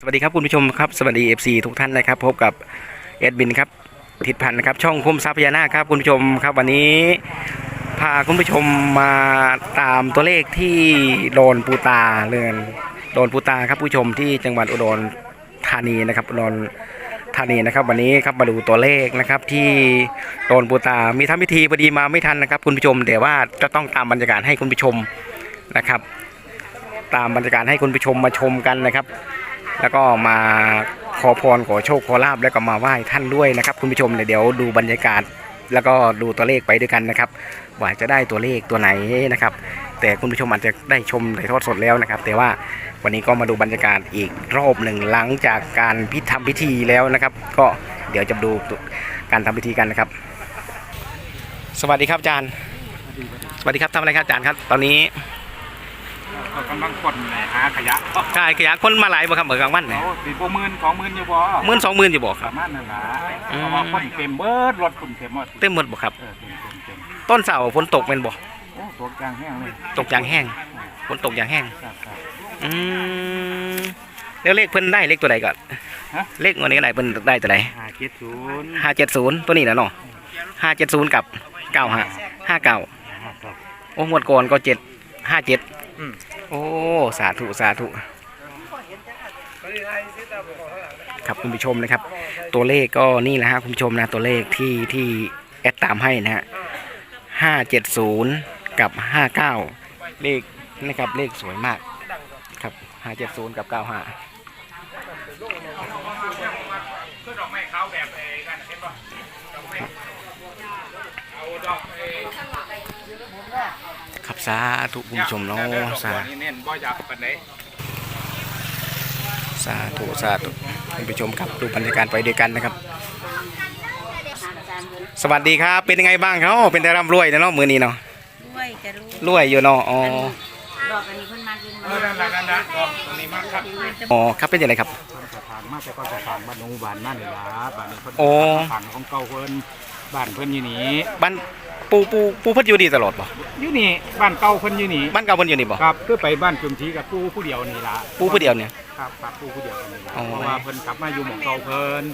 สวัสดีครับคุณผู้ชมครับสวัสดี FC ทุกท่านนะครับพบกับเอ็ดบินครับทิศพันธ์นะครับช่องคุ้มทรัพยานาครับคุณผู้ชมครับวันนี้พาคุณผู้ชมมาตามตัวเลขที่โดนปูตาเรือนโดนปูตาครับผู้ชมที่จังหวัดอุดรธานีนะครับอุดรธานีนะครับ วันนี้ครับมาดูตัวเลขนะครับที่โดนปูตา มีทำพิธีพอดีมาไม่ทันนะครับ คุณผู้ชมแต่ว่าจะต้องตามบรรยากาศให้คุณผู้ชมนะครับ ตามบรรยากาศให้คุณผู้ชมมาชมกันนะครับ แล้วก็มาขอพรขอโชคขอลาบแล้วก็มาไหว้ท่านด้วยนะครับ คุณผู้ชมเดี๋ยวดูบรรยากาศแล้วก็ดูตัวเลขไปด้วยกันนะครับว่าจะได้ตัวเลขตัวไหนนะครับ แต่คุณผู้ชมอาจจะได้ชมถ่ายทอดสดแล้วนะครับ แต่ว่าวันนี้ก็มาดูบรรยากาศอีกรอบหนึ่งหลังจากการพิธีทำพิธีแล้วนะครับ ก็เดี๋ยวจะดูการทำพิธีกันนะครับ สวัสดีครับอาจารย์ สวัสดีครับทำอะไรครับอาจารย์ครับ ตอนนี้ ก็กำลังคนแหละหาขยะกายขยะคนมาหลายบ่ครับเหมือนกลางวันเนี่ยโอ้สี่หมื่นสองหมื่นอยู่บ่หมื่นสองหมื่นอยู่บ่คปรับ ระมาณนั้นล่ะอืม เพราะว่าคนเต็มเบิดรถคนเต็มหมดเต็มหมดบ่ครับ เออเต็มเต็มเต็มต้นเสาฝนตกเป็นบ่โอ้ตัวกลางแห้งเลยตกอย่างแห้งฝนตกอย่างแห้ง ครับครับ อืมแล้วเลขเพิ่นได้เลขตัวใดก่อนฮะ เลขวันนี้ก็ได้เพิ่นได้ตัวใดห้าเจ็ดศูนย์ห้าเจ็ดศูนย์ตัวนี้นะเนาะห้าเจ็ดศูนย์กับเก้าห้าห้าเก้า ครับโอ้หมวดก่อนก็เจ็ด ห้าเจ็ดโอ้สาธุสาธุครับคุณผู้ชมนะครับ ตัวเลขก็นี่แหละฮะคุณผู้ชมนะตัวเลขที่ที่แอดตามให้นะฮะห้าเจ็ดศูนย์กับห้าเก้าเลขนะครับเลขสวยมาก ครับห้าเจ็ดศูนย์กับเก้าห้า ก็ดอกไม้ขาวแบบไอ้กันเห็นป่ะดอกไม้เอาดอกไอ้ ครับ สาธุคุณผู้ชมเนาะสานี่เน้นบ่อยากปานไหนสาธุสาธุคุณผู้ชมครับดูบรรยากาศไปด้วยกันนะครับ สวัสดีครับ เป็นยังไงบ้างครับเป็นแต่ร่ำรวยนะเนาะมือนี้เนาะด้วยจะรู้รวยอยู่เนาะอ๋อดอกอันนี้เพิ่นมากินเออนั่นละนั่นละดอกตรงนี้มากครับอ๋อครับเป็นยังไงครับสถานมาแต่ก็สถานบ้านหนองบ้านนั่นนี่ล่ะบ้านนี้เพิ่นโอ้สถานของเก่าเพิ่นบ้านเพิ่นอยู่นี่บ้าน ปูปูปูเพัดอยู่ดีตลอดบ่อยู่นี่บ้านเก่าเพิ่นอยู่นี่บ้านเก่าเพิ่นอยู่นี่บ่ครับคือไปบ้านจุมทีกับปู่ผู้เดียวนี่ล่ะปูผู้เดียวเนี่ย ครับครับปู่ผู้เดียวกันนี่ล่ะอ๋อ เพราะว่าเพิ่นกลับมาอยู่หมู่เก่าเพิ่น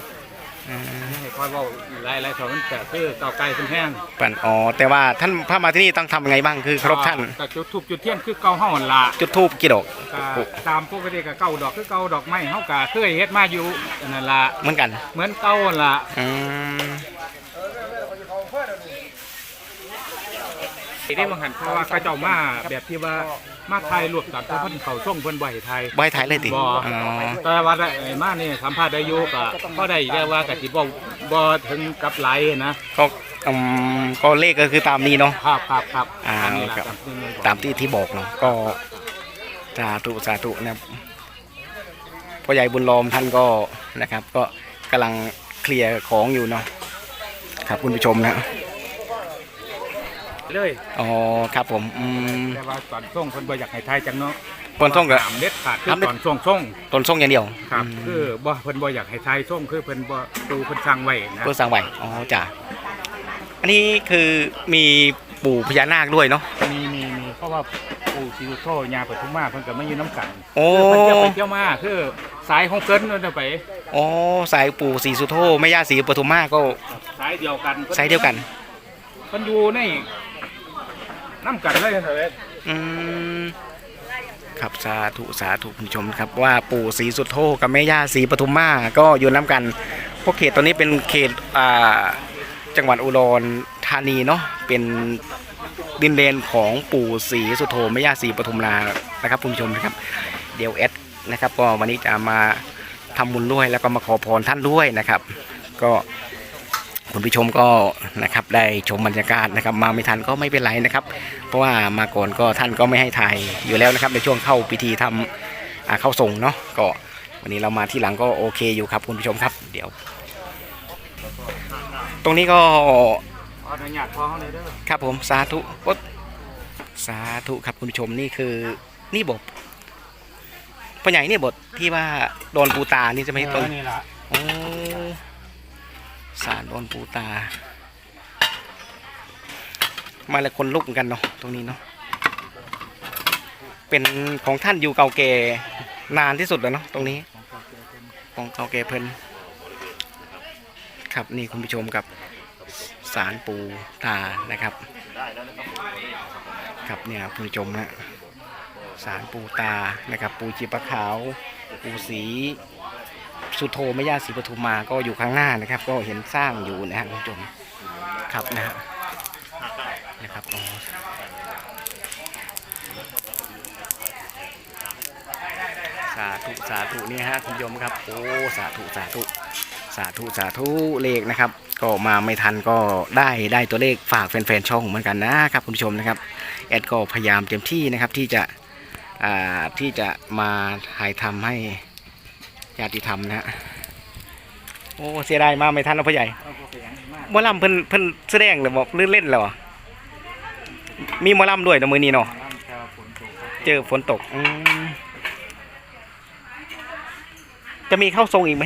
อืมให้ค่อยเว้าหลายๆสอนมันแต่คือเก่าไกลเพิ่นแห้งปันอ๋อแต่ว่าท่านพระมาที่นี่ต้องทำยังไงบ้างคือเคารพท่าน ก็จุดทูบจุดเทียนคือเก่าเฮาหั่นล่ะ จุดธูปกี่ดอกก็ตามปกติก็เก่าดอกคือเก่าดอกไม้เฮาก็เคยเฮ็ดมาอยู่นั่นล่ะเหมือนกันเหมือนเก่าหั่นล่ะอืม ที่บางหันเพราะว่าเขาเจ้ามาแบบที่ว่ามาไทยรวบกับเพิ่นเข้าช่องเพิ่นบ่ให้ไทย ใบถ่ายเลยติบ่อ๋อแต่ว่าได้มานี่สัมภาษณ์ได้อยู่ก็ก็ได้ได้ว่ากะสิบ่บ่ถึงกับไหลนะก็อืมก็เลขก็คือตามนี้เนาะ ครับครับครับอ่าอันนี้ล่ะครับ ตามที่นี่ตามที่ที่บอกเนาะก็สาธุสาธุนะครับพ่อใหญ่บุญลอมท่านก็นะครับ ก็กำลังเคลียร์ของอยู่เนาะครับคุณผู้ชมนะ เลยอ๋อครับผมอืมแต่ว่าตอนช่วงเพิ่นบ่อยากให้ไทยจังเนาะคนส่งกับตามเด็ดขาดคือตามเด็ดตอนช่วงช่วงต้นส่งอย่างเดียวครับอืมคือบ่เพิ่นบ่อยากให้ไทยช่วงคือเพิ่นบ่ดูเพิ่นสร้างไว้นะเพื่อสร้างไหวอ๋อจ้ะอันนี้คือมีปู่พญานาคด้วยเนาะมีมีมีเพราะว่าปู่ศรีสุโธญาปทุมมาเพิ่นก็มาอยู่น้ำกันโอ้คือเพิ่นเที่ยวไปเที่ยวมาคือสายของเพิ่นนั่นน่ะไปอ๋อสายปู่ศรีสุโธแม่ย่าศรีปทุมมาก็สายเดียวกันสายเดียวกันเพิ่นอยู่ใน น้ำกันเลยเถอะอืมครับสาธุสาธุคุณผู้ชมครับว่าปู่ศรีสุโธกับแม่ย่าศรีปทุมมาก็อยู่น้ำกันพราะเขตตอนนี้เป็นเขตอ่าจังหวัดอุดรธานีเนาะเป็นดินแดนของปู่ศรีสุโธแม่ย่าศรีปทุมนานะครับคุณผู้ชมนะครับ เดี๋ยวแอดนะครับ ก็วันนี้จะมาทำบุญด้วยแล้วก็มาขอพรท่านด้วยนะครับ ก็ คุณผู้ชมก็นะครับได้ชมบรรยากาศนะครับมาไม่ทันก็ไม่เป็นไรนะครับ เพราะว่ามาก่อนก็ท่านก็ไม่ให้ถ่ายอยู่แล้วนะครับ ในช่วงเข้าพิธีทำอ่าเข้าส่งเนาะก็วันนี้เรามาที่หลังก็โอเคอยู่ครับคุณผู้ชมครับ เดี๋ยว ตรงนี้ก็ขออนุญาตพอเขาเลยเด้อครับผมสาธุโอ๊ตสาธุครับคุณผู้ชมนี่คือนี่บทพ่อใหญ่นี่บทที่ว่าโดนปูตานี่จะไหม่ต้นเออนี่ล่ะโอ้ สารโดนปูตา มาแล้วคนลุกกันเนาะตรงนี้เนาะเป็นของท่านอยู่เก่าแก่นานที่สุดแล้วเนาะตรงนี้ ของเก่าแก่เพิ่นครับนี่คุณผู้ชมกับสารปูตานะครับครับเนี่ยคุณผู้ชมนะสารปูตานะครับ ปูจีปะขาว ปูสี สุโธมยาศรีปทุมมาก็อยู่ข้างหน้านะครับ ก็เห็นสร้างอยู่นะฮะคุณผู้ชมครับนะฮะนะครับอ๋อสาธุสาธุนี่ฮะคุณผู้ชมครับโอ้สาธุสาธุสาธุสาธุเลขนะครับ ก็มาไม่ทันก็ได้ได้ตัวเลขฝากแฟนๆช่องเหมือนกันนะครับคุณผู้ชมนะครับแอดก็พยายามเต็มที่นะครับที่จะอ่าที่จะมาถ่ายทำให้ ญาติธรรมนะฮะโอ้เสียดายมากไม่ทันแล้วพ่อใหญ่หมอลำเพิ่นเพิ่นแสดงหรือบอกหรือเล่นแล้วเหรอมีหมอลำด้วยนะมือนี้เนาะเจอฝนตกอืมจะมีเข้าทรงอีกไหม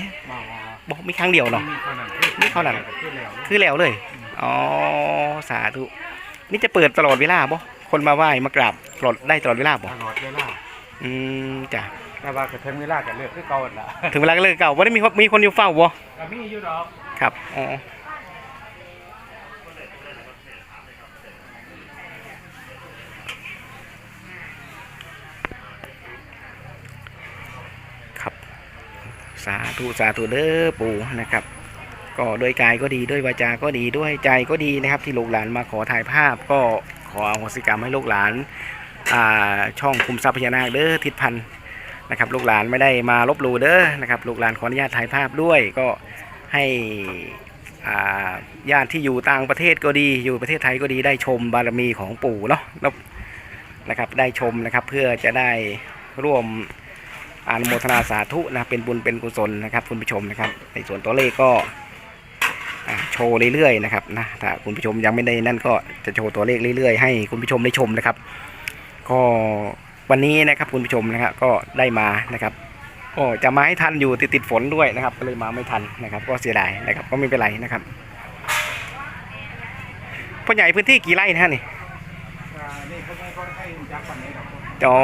บอกมีครั้งเดียวเนาะนี่เขาหนังคือแล้วเลยอ๋อสาธุนี่จะเปิดตลอดเวลาบ่คนมาไหว้มากราบตลอดได้ตลอดเวลาบ่ตลอดเวลาอืมจ้ะ แต่ว่าก็ถึงเวลาก็เลิกคือเก่าละถึงเวลาก็เลิกเก่าว่าได้มีคนมีคนอยู่เฝ้าบ่ก็มีอยู่ดอกครับอ๋อครับ สาธุสาธุเด้อปู่นะครับ ก็ด้วยกายก็ดีด้วยวาจาก็ดีด้วยใจก็ดีนะครับ ที่ลูกหลานมาขอถ่ายภาพ ก็ขออโหสิกรรมให้ลูกหลาน อ่าช่องคุมทรัพย์พญานาคเด้อทิศพันธ์ นะครับลูกหลานไม่ได้มาลบหลูเด้อนะครับลูกหลานขออนุญาตถ่ายภาพด้วยก็ให้ญาติที่อยู่ต่างประเทศก็ดีอยู่ประเทศไทยก็ดีได้ชมบารมีของปู่เนาะนะครับได้ชมนะครับเพื่อจะได้ร่วมอนุโมทนาสาธุนะเป็นบุญเป็นกุศลนะครับคุณผู้ชมนะครับในส่วนตัวเลขก็โชว์เรื่อยๆนะครับนะถ้าคุณผู้ชมยังไม่ได้นั่นก็จะโชว์ตัวเลขเรื่อยๆให้คุณผู้ชมได้ชมนะครับ ก็ วันนี้นะครับคุณผู้ชมนะครับก็ได้มานะครับก็จะมาให้ทันอยู่ติดติดๆฝนด้วยนะครับ ก็เลยมาไม่ทันนะครับ ก็เสียดายนะครับ ก็ไม่เป็นไรนะครับพ่อใหญ่พื้นที่กี่ไร่นะฮะนี่อ่านี่เขาไม่ค่อยให้จักปันนี้ดอกจอ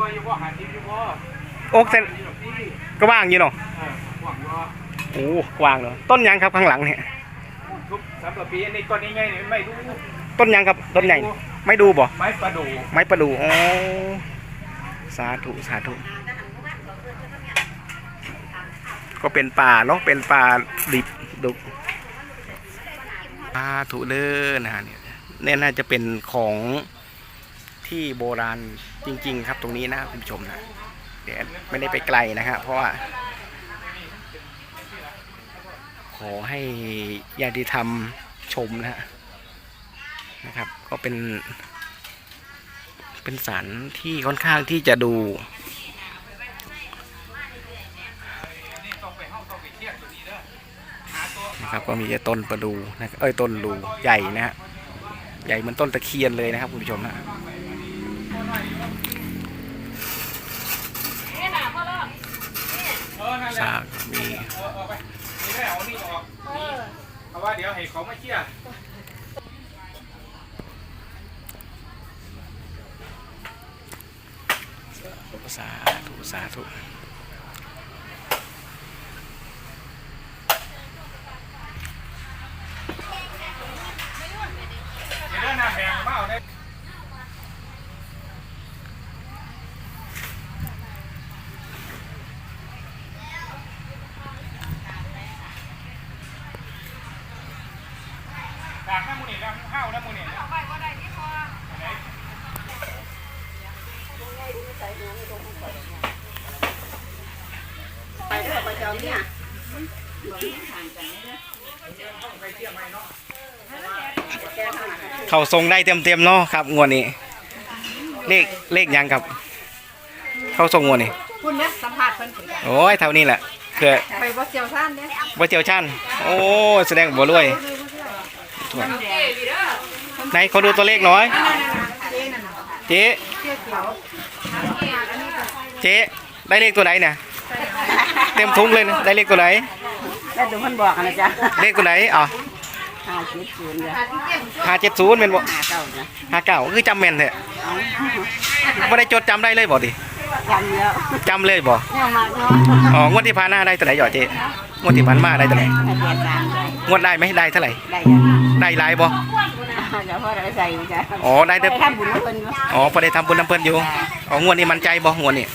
ว่าอยู่ว่าหาทิพย์อยู่ว่าโอ๊กเซนอยู่ที่ก็ว่างอยู่เนาะเออหวังว่าโอ้กว้างเลยต้นยังครับข้างหลังเนี่ยทุกสำหรับปีนี้ต้นนี้ไงเนี่ยไม่รู้ต้นยังครับต้นใหญ่ ไม่ดูบ่ไม้ประดู่ไม้ประดู่อ๋อสาธุสาธุก็เป็นป่าเนาะเป็นป่าดิบดุกสาธุเด้อนะฮะเนี่ยเนี่ยน่าจะเป็นของที่โบราณจริง ๆ ครับตรงนี้นะคุณผู้ชมนะเดี๋ยวไม่ได้ไปไกลนะฮะเพราะว่า ขอให้ญาติธรรมชมนะฮะ นะครับ ก็เป็น เป็นสารที่ค่อนข้างที่จะดู นะครับ ก็มีต้นประดูนะครับเอ้ยต้นดูใหญ่นะฮะใหญ่เหมือนต้นตะเคียนเลยนะครับคุณผู้ชมฮะเออนั่นแหละซากมีเออเอาไปนี่ได้เอานี่ออกนี่เพราะว่าเดี๋ยวให้เขามาเชี่ย เดี๋ยวเดินหน้าแหงมาเอาได้ดากน้ำมูนี่น้ำข้าวน้ำมูนี่ เขาทรงได้เต็มเต็มๆเนาะครับงวดนี้ เลขเลขยังครับ เข้าทรงงวดนี้คุณเนี่ยสัมผัสเพิ่นโอ้ยเท่านี้แหละเกิดไปบ่เจียวซ่านเนี่ยว่าเจียวชันโอ้แสดงบ่รวยไหนขอดูตัวเลขหน่อยเจ๊เจ๊ได้เลขตัวไหนเนี่ยเต็มทุงเลยนะได้เลขตัวไหนแล้วดูเพิ่นบอกนะจ๊ะเลขตัวไหนอ๋อ ห้าเจ็ดศูนย์จ้ะห้าเจ็ดศูนย์เป็นบ่ห้าเก้าจ้ะห้าเก้าคือจำแม่นแท้เอาไม่ได้จดจำได้เลยบ่ดิจำแล้วจำเลยบ่เนี่ยมากเนาะอ๋องวดที่ผ่านหน้าได้เท่าไหร่หยอดเจ๊งวดที่ผ่านมาได้เท่าไหร่ให้เรียนตามจ้ะงวดได้ไหมได้เท่าไหร่ได้จ้ะได้หลายบ่เดี๋ยวพ่อเราใส่จ้ะอ๋อได้แต่ไปทำบุญน้ำเพิ่นอยู่อ๋อพอได้ทำบุญน้ำเพิ่นอยู่อ๋องวดนี้มันใจบ่งวดนี้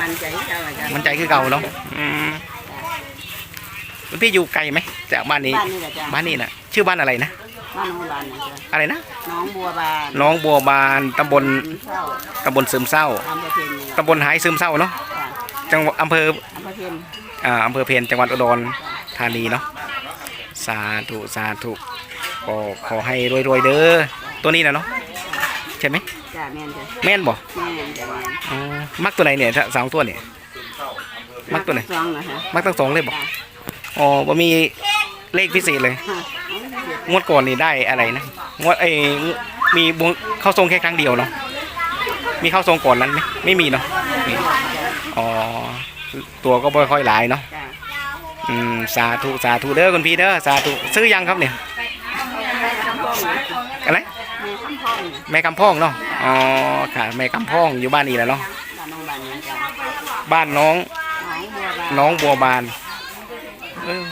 มันใจเจ้าจ้ะมันใจคือเก่าเนาะอืม คุณพี่อยู่ไกลไหมจากบ้านนี้บ้านนี่แหละจ้ะบ้านนี้น่ะชื่อบ้านอะไรนะบ้านน้องบานนะจ้ะอะไรนะน้องบัวบานน้องบัวบานตำบลเศร้าตำบลซึมเศร้าอำเภอเพียงนี่ตำบลหายซึมเศร้าเนาะจ้ะจังหวัดอำเภอ อำเภอเพียงอ่าอำเภอเพนจังหวัดอุดรธานีเนาะสาธุสาธุก็ขอให้รวยๆเด้อตัวนี้นะเนาะใช่ไหมจ้ะแม่นจ้ะแม่นบ่แม่นจ้ะแม่นอ๋อมักตัวไหนเนี่ยถ้าสองตัวเนี่ย มักตัวไหน สองนะฮะมักทั้งสองเลยบ่จ้ะ อ๋อบ่มีเลขพิเศษเลยฮะงวดก่อนนี่ได้อะไรนะ งวดเอ้ยมีบุญเข้าทรงแค่ครั้งเดียวเนาะ มีเข้าทรงก่อนนั้นไหมไม่มีเนาะมีอ๋อ ตัวก็ไม่ค่อยหลายเนาะจ้ะอืม สาธุ สาธุเด้อคุณพี่เด้อ สาธุ ซื้อยังครับเนี่ยแม่คำพ่องนะอะไรแม่คำพ่องนะแม่กำพองเนาะ อ๋อ ค่ะ แม่กำพองอยู่บ้านนี้แหละเนาะบ้านน้องบานนี่จ้ะบ้านน้อง น้องบัวบานน้องบัวบาน เออ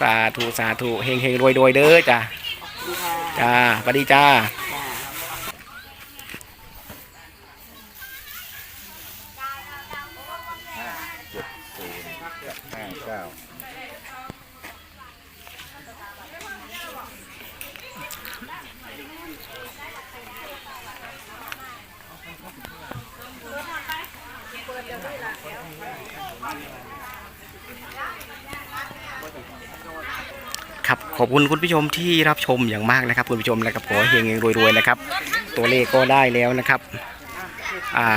สาธุสาธุเฮงเฮงรวยรวยเด้อจ้าจ้าสวัสดีจ้า จ้ะ ห้าเก้า ครับ ขอบคุณคุณผู้ชมที่รับชมอย่างมากนะครับ คุณผู้ชมนะครับขอเฮงเฮงรวยรวยนะครับ ตัวเลขก็ได้แล้วนะครับอ่า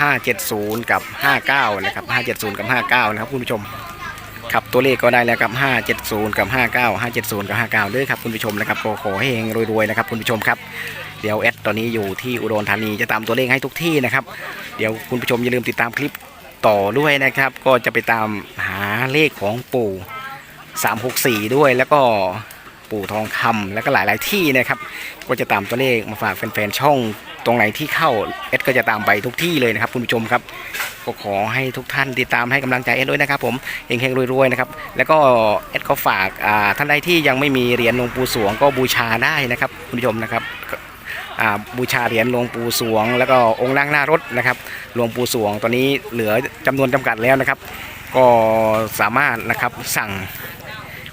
ห้าเจ็ดศูนย์กับห้าเก้านะครับห้าเจ็ดศูนย์กับห้าเก้านะครับคุณผู้ชมครับตัวเลขก็ได้แล้วกับห้าเจ็ดศูนย์กับห้าเก้าห้าเจ็ดศูนย์กับห้าเก้าด้วยครับคุณผู้ชมนะครับขอขอให้เฮงรวยๆนะครับคุณผู้ชมครับเดี๋ยวแอดตอนนี้อยู่ที่อุดรธานีจะตามตัวเลขให้ทุกที่นะครับ เดี๋ยวคุณผู้ชมอย่าลืมติดตามคลิปต่อด้วยนะครับ ก็จะไปตามหาเลขของปู่ 364 ด้วยแล้วก็ปู่ทองคำแล้วก็หลาย ๆ ที่นะครับ ก็จะตามตัวเลขมาฝากแฟน ๆ ช่องตรงไหนที่เข้าเอสก็จะตามไปทุกที่เลยนะครับ คุณผู้ชมครับ ก็ขอให้ทุกท่านติดตามให้กำลังใจเอสด้วยนะครับ ผมเฮงๆรวย ๆ นะครับ แล้วก็เอสก็ฝากอ่าท่านใดที่ยังไม่มีเหรียญหลวงปู่สวงก็บูชาได้นะครับ คุณผู้ชมนะครับอ่าบูชาเหรียญหลวงปู่สวง แล้วก็องค์นั่งหน้ารถนะครับหลวงปู่สวงตอนนี้เหลือจำนวนจำกัดแล้วนะครับ ก็สามารถนะครับสั่ง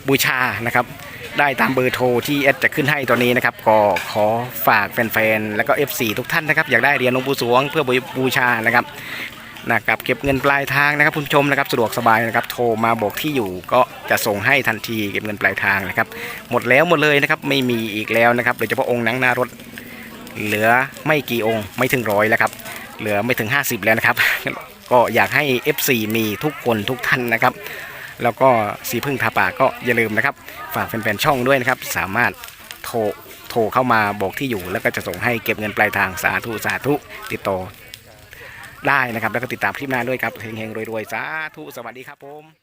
บูชานะครับ ได้ตามเบอร์โทรที่เอสจะขึ้นให้ตอนนี้นะครับ ก็ขอฝากแฟนๆ แล้วก็ F4 ทุกท่านนะครับ อยากได้เหรียญหลวงปู่สวงเพื่อบูชานะครับนะครับเก็บเงินปลายทางนะครับคุณผู้ชมนะครับสะดวกสบายนะครับโทรมาบอกที่อยู่ก็จะส่งให้ทันทีเก็บเงินปลายทางนะครับ หมดแล้วหมดเลยนะครับไม่มีอีกแล้วนะครับโดยเฉพาะองค์นังหน้ารถ เหลือไม่กี่องค์ไม่ถึงร้อยแล้วครับเหลือไม่ถึง 50 แล้วนะครับ ก็อยากให้ F4 มีทุกคนทุกท่านนะครับ แล้วก็สีพึ่งทาป่ากก็อย่าลืมนะครับ ฝากแฟนๆช่องด้วยนะครับ สามารถโทรโทรเข้ามาบอกที่อยู่แล้วก็จะส่งให้เก็บเงินปลายทางสาธุสาธุติดต่อได้นะครับ แล้วก็ติดตามคลิปหน้าด้วยครับเฮงๆรวยๆสาธุสวัสดีครับผม